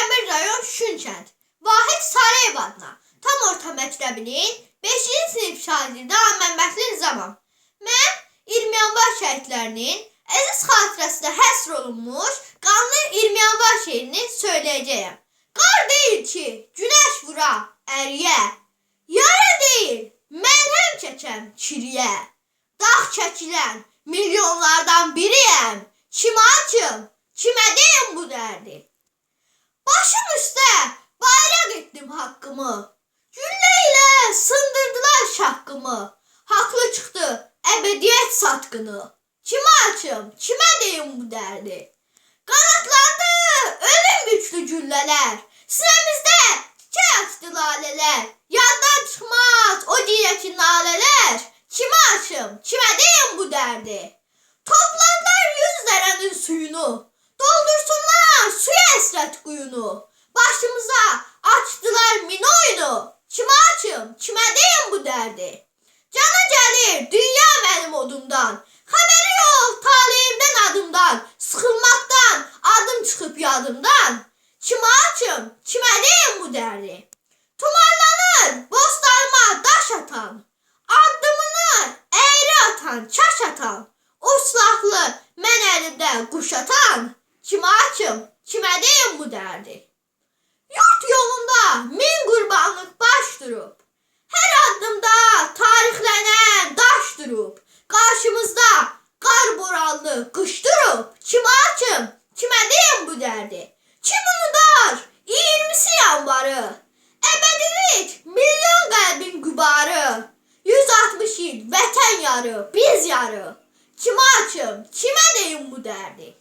Gəncəmir rayon Şünkənd Vahid Sarıyev adına tam orta məktəbinin 5-ci sinif şagirdi Məmmədli Nizamam. Mən 20 yanvar şəhidlərinin əziz xatirəsinə həsr olunmuş qanlı 20 yanvar şeirini söyləyəcəyəm. Qar deyil ki, günəş vura, əriyə. Yara deyil, məlhəm çəkəm kiriyə. Dağ çəkilən milyonlardan biriyəm. Kimə açım, kimə deyim bu dərdi? Başım üstə bayraq etdim haqqımı. Güllə ilə sındırdılar şaqqımı. Haqlı çıxdı əbədiyyət satqını. Kimə açım, kimə deyim bu dərdi? Qanatlandı ölüm güclü güllələr. Sinəmizdə çiçək açdı lalələr. Yaddan çıxmaz o deyəki nalələr. Kimə açım, kimə deyim bu dərdi? Topladılar yüz dərənin suyunu. Əsrət quyunu. Başımıza açdılar min oyunu. Kimə açım, kimə deyim bu dərdi? Cana gəlir dünya mənim odumdan. Xəbəri yox taleyimdən adımdan. Sıxılmaqdan adım çıxıb yadımdan. Kimə açım, kimə deyim bu dərdi? Tumarlanır bostanıma daş atan. Addımını əyri atan, çaş atan. O silahlı quş atan. Kimə açım, kimə deyim bu dərdi? Yurt yolunda min qurbanlıq baş durub. Hər addımda tarixlənən daş durub. Qarşımızda qar boranlı qış durub. Kimə açım, kimə deyim bu dərdi? Kim unudar 20-si yanvarı? Əbədilik milyon qəlbin gübarı. 160 il vətən yarı, biz yarı. Kimə açım, kimə deyim bu dərdi?